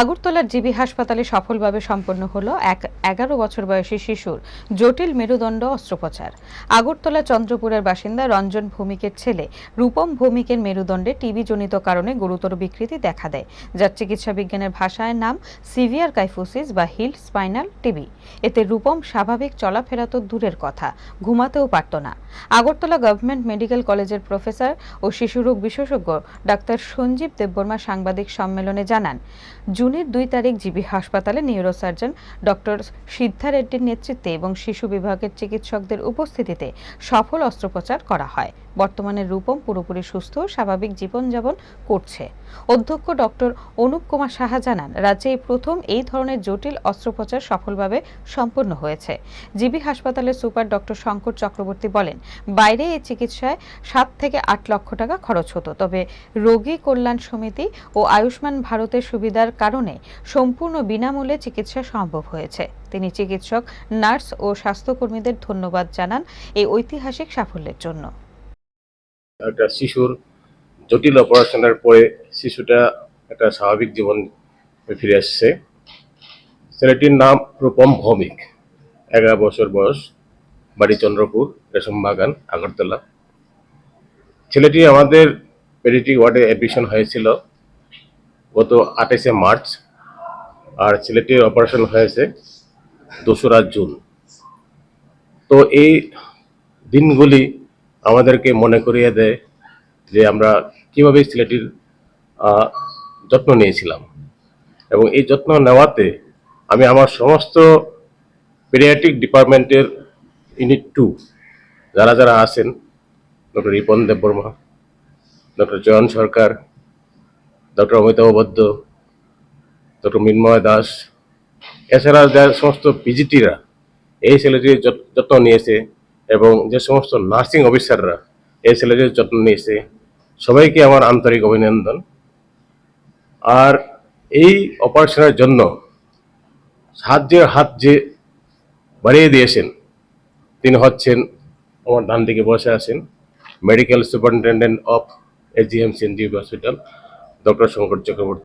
আগরতলার জিবি হাসপাতালে সফলভাবে সম্পন্ন হলো এক এগারো বছর বয়সী শিশুর জটিল মেরুদণ্ড অস্ত্রোপচার। আগরতলা চন্দ্রপুরের বাসিন্দা রঞ্জন ভৌমিকের ছেলে রূপম ভৌমিকের মেরুদণ্ডে টিবি জনিত কারণে গুরুতর বিকৃতি দেখা দেয়, যার চিকিৎসা বিজ্ঞানের ভাষায় নাম সিভিয়ার কাইফোসিস বা হিল স্পাইনাল টিবি। এতে রূপম স্বাভাবিক চলাফেরা তো দূরের কথা, ঘুমাতেও পারত না। আগরতলা গভর্নমেন্ট মেডিকেল কলেজের প্রফেসর ও শিশুরোগ বিশেষজ্ঞ ডাক্তার সঞ্জীব দেববর্মা সাংবাদিক সম্মেলনে জানান জুনের দুই তারিখ জিবি হাসপাতালে নিউরোসার্জন ডক্টর সিদ্ধা রেড্ডির নেতৃত্বে এবং শিশু বিভাগের চিকিৎসকদের উপস্থিতিতে সফল অস্ত্রোপচার করা হয়। বর্তমানে রূপম পুরোপুরি সুস্থ, স্বাভাবিক জীবনযাপন করছে। অধ্যক্ষ ডক্টর অনুপ কুমার সাহা জানান, রাজ্যে এই প্রথম এই ধরনের জটিল অস্ত্রোপচার সফলভাবে সম্পন্ন হয়েছে। জিবি হাসপাতালের সুপার ডক্টর শঙ্কর চক্রবর্তী বলেন, বাইরে এই চিকিৎসায় সাত থেকে আট লক্ষ টাকা খরচ হতো। তবে রোগী কল্যাণ সমিতি ও আয়ুষ্মান ভারতের সুবিধার কারণে সম্পূর্ণ বিনামূল্যে চিকিৎসা সম্ভব হয়েছে। তিনি চিকিৎসক, নার্স ও স্বাস্থ্যকর্মীদের ধন্যবাদ জানান এই ঐতিহাসিক সাফল্যের জন্য। একটা শিশুর জটিল অপারেশনের পরে শিশুটা একটা স্বাভাবিক জীবন ফিরে আসছে। ছেলেটির নাম রূপম ভৌমিক, এগারো বছর বয়স, বাড়ি চন্দ্রপুর, রেশম বাগান, আগরতলা। ছেলেটি আমাদের পেডিট্রিক ওয়ার্ডে অ্যাডমিশন হয়েছিল গত আঠাশে মার্চ আর ছেলেটির অপারেশন হয়েছে দোসরা জুন। তো এই দিনগুলি আমাদেরকে মনে করিয়ে দেয় যে আমরা কীভাবে ছেলেটির যত্ন নিয়েছিলাম। এবং এই যত্ন নেওয়াতে আমি আমার সমস্ত পেডিয়াট্রিক ডিপার্টমেন্টের ইউনিট টু যারা যারা আছেন, doctor Ripon Debbarma, doctor Joyon Sarkar, doctor Amitabha Baidya, doctor Mrinmoy Das, এছাড়া যার সমস্ত পিজিটিরা এই ছেলেটির যত- যত্ন নিয়েছে এবং যে সমস্ত নার্সিং অফিসাররা এই ছেলেদের যত্ন নিয়েছে, সবাইকে আমার আন্তরিক অভিনন্দন। আর এই অপারেশনের জন্য সাহায্যের হাত যে বাড়িয়ে দিয়েছেন, তিনি হচ্ছেন আমার ডান দিকে বসে আছেন medical superintendent of AGM CNG hospital, doctor Shankar Chakraborty.